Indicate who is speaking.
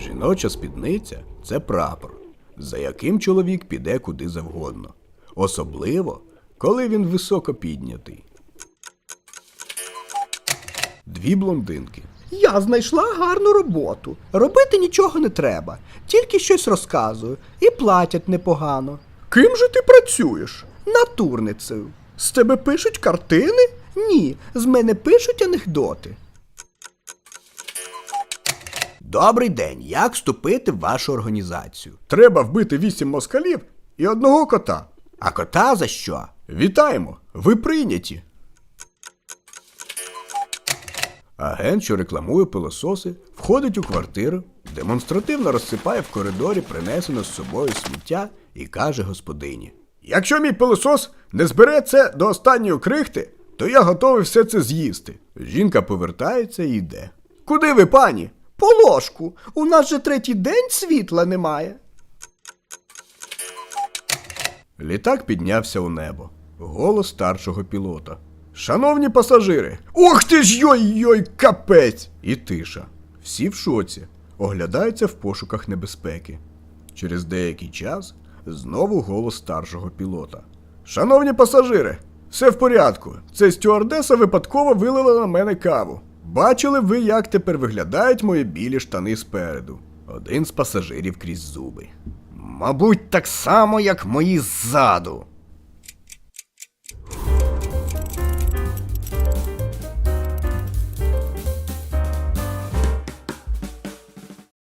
Speaker 1: Жіноча спідниця це прапор, за яким чоловік піде куди завгодно. Особливо, коли він високо піднятий. Дві блондинки.
Speaker 2: Я знайшла гарну роботу. Робити нічого не треба, тільки щось розказую і платять непогано. Ким же ти працюєш? Натурницею. З тебе пишуть картини? Ні, з мене пишуть анекдоти.
Speaker 1: Добрий день, як вступити в вашу організацію?
Speaker 2: Треба вбити вісім москалів і одного кота.
Speaker 1: А кота за що?
Speaker 2: Вітаємо! Ви прийняті.
Speaker 1: Агент, що рекламує пилососи, входить у квартиру, демонстративно розсипає в коридорі принесене з собою сміття і каже господині.
Speaker 2: Якщо мій пилосос не збере це до останньої крихти, то я готовий все це з'їсти.
Speaker 1: Жінка повертається і йде.
Speaker 2: Куди ви, пані? По ложку. У нас же третій день світла немає.
Speaker 1: Літак піднявся у небо. Голос старшого пілота.
Speaker 2: Шановні пасажири, ох ти ж йой-йой, капець!
Speaker 1: І тиша. Всі в шоці, оглядаються в пошуках небезпеки. Через деякий час знову голос старшого пілота.
Speaker 2: Шановні пасажири, все в порядку. Це стюардеса випадково вилила на мене каву. Бачили ви, як тепер виглядають мої білі штани спереду.
Speaker 1: Один з пасажирів крізь зуби.
Speaker 2: Мабуть, так само, як мої ззаду.